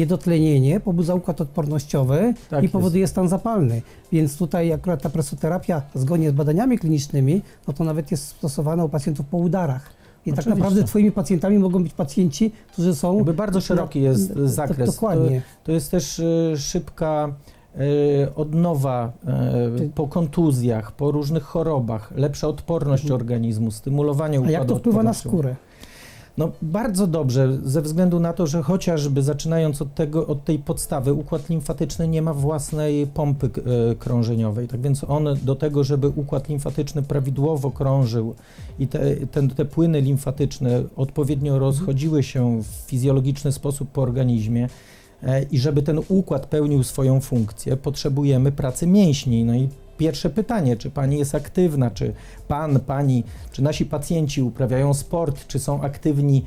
Niedotlenienie pobudza układ odpornościowy Tak i jest. powoduje stan zapalny. Więc tutaj akurat ta presoterapia zgodnie z badaniami klinicznymi, no to nawet jest stosowana u pacjentów po udarach. I tak Oczywiście. naprawdę twoimi pacjentami mogą być pacjenci, którzy są... Jakby bardzo szeroki jest zakres. To, dokładnie. To, to jest też e, szybka e, odnowa e, Ty- po kontuzjach, po różnych chorobach, lepsza odporność Mhm. organizmu, stymulowanie A układu jak to wpływa na odpornościowego. skórę? No bardzo dobrze, ze względu na to, że chociażby zaczynając od, tego, od tej podstawy, układ limfatyczny nie ma własnej pompy e, krążeniowej. Tak więc on do tego, żeby układ limfatyczny prawidłowo krążył i te, ten, te płyny limfatyczne odpowiednio rozchodziły się w fizjologiczny sposób po organizmie e, i żeby ten układ pełnił swoją funkcję, potrzebujemy pracy mięśni. No i pierwsze pytanie, czy pani jest aktywna, czy pan, pani, czy nasi pacjenci uprawiają sport, czy są aktywni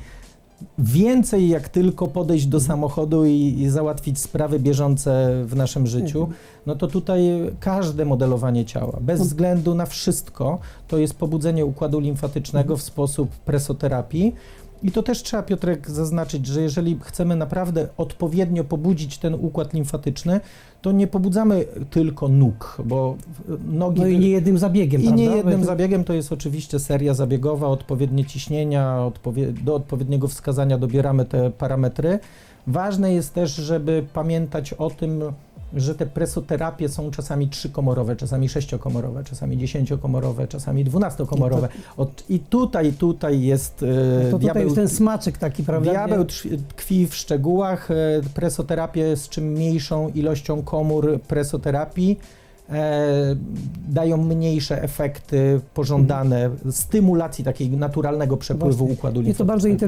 więcej jak tylko podejść do samochodu i, i załatwić sprawy bieżące w naszym życiu, no to tutaj każde modelowanie ciała, bez No. względu na wszystko, to jest pobudzenie układu limfatycznego w sposób presoterapii. I to też trzeba, Piotrek, zaznaczyć, że jeżeli chcemy naprawdę odpowiednio pobudzić ten układ limfatyczny, to nie pobudzamy tylko nóg, bo nogi... No i nie jednym zabiegiem, I prawda? nie jednym Bo- zabiegiem to jest oczywiście seria zabiegowa, odpowiednie ciśnienia, odpowie do odpowiedniego wskazania dobieramy te parametry. Ważne jest też, żeby pamiętać o tym, że te presoterapie są czasami trzykomorowe, czasami sześciokomorowe, czasami dziesięciokomorowe, czasami dwunastokomorowe. I tutaj, tutaj jest e, No to tutaj diabeł, jest ten smaczek taki, prawda? diabeł tkwi w szczegółach. E, Presoterapię z czym mniejszą ilością komór presoterapii e, dają mniejsze efekty pożądane stymulacji takiego naturalnego przepływu Właśnie. układu limfatycznego.